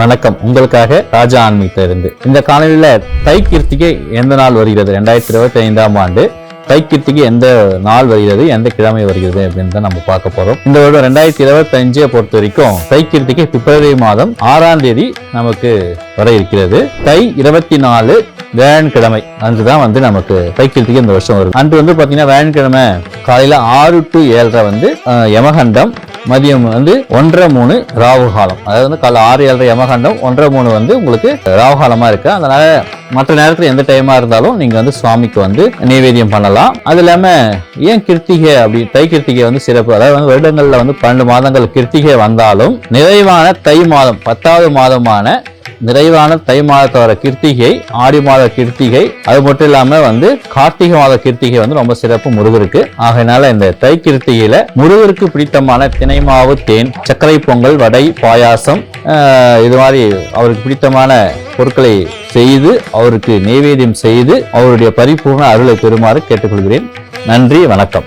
வணக்கம். உங்களுக்காக ராஜா ஆன்மீகத்தில இருந்து இந்த காலையில் தை கிருத்திகை எந்த நாள் வருகிறது? ரெண்டாயிரத்தி இருபத்தி ஐந்தாம் ஆண்டு தை கிருத்திகை எந்த நாள் வருகிறது? எந்த கிழமை வருகிறது? அப்படின்னு தான் நம்ம பார்க்க போறோம். இந்த வருடம் ரெண்டாயிரத்தி இருபத்தி அஞ்சை பொறுத்த வரைக்கும் தை கிருத்திகை பிப்ரவரி மாதம் ஆறாம் தேதி நமக்கு வர இருக்கிறது. தை இருபத்தி நாலு வியாழன்கிழமை அன்றுதான் வந்து நமக்கு தை இந்த வருஷம் வருது. அன்று வந்து பாத்தீங்கன்னா வியாழன்கிழமை காலையில ஆறு டு ஏழரை வந்து யமகண்டம் மதியம் வந்து ஒன்றரை மூணு ராகு காலம். அதாவது வந்து காலை ஆறு ஏழரை யமகண்டம் ஒன்றரை மூணு வந்து உங்களுக்கு ராகு காலமா இருக்கு. அதனால மற்ற நேரத்தில் எந்த டைமாக இருந்தாலும் நீங்கள் வந்து சுவாமிக்கு வந்து நைவேத்தியம் பண்ணலாம். அது இல்லாமல் ஏன் கிருத்திகை அப்படி தை கிருத்திகை வந்து சிறப்பு? அதாவது வந்து வருடங்களில் வந்து பன்னெண்டு மாதங்கள் கிருத்திகை வந்தாலும் நிறைவான தை மாதம் பத்தாவது மாதமான நிறைவான தை மாதத்தோட கிருத்திகை ஆடி மாத கிருத்திகை அது மட்டும் இல்லாம வந்து கார்த்திகை மாத கிருத்திகை வந்து ரொம்ப சிறப்பு முருகருக்கு. ஆகையினால இந்த தை கிருத்திகையில முருகருக்கு பிடித்தமான தினை மாவு தேன் சர்க்கரை பொங்கல் வடை பாயாசம் இது மாதிரி அவருக்கு பிடித்தமான பொருட்களை செய்து அவருக்கு நெய்வேதியம் செய்து அவருடைய பரிபூர்ண அருளை பெறுமாறு கேட்டுக்கொள்கிறேன். நன்றி வணக்கம்.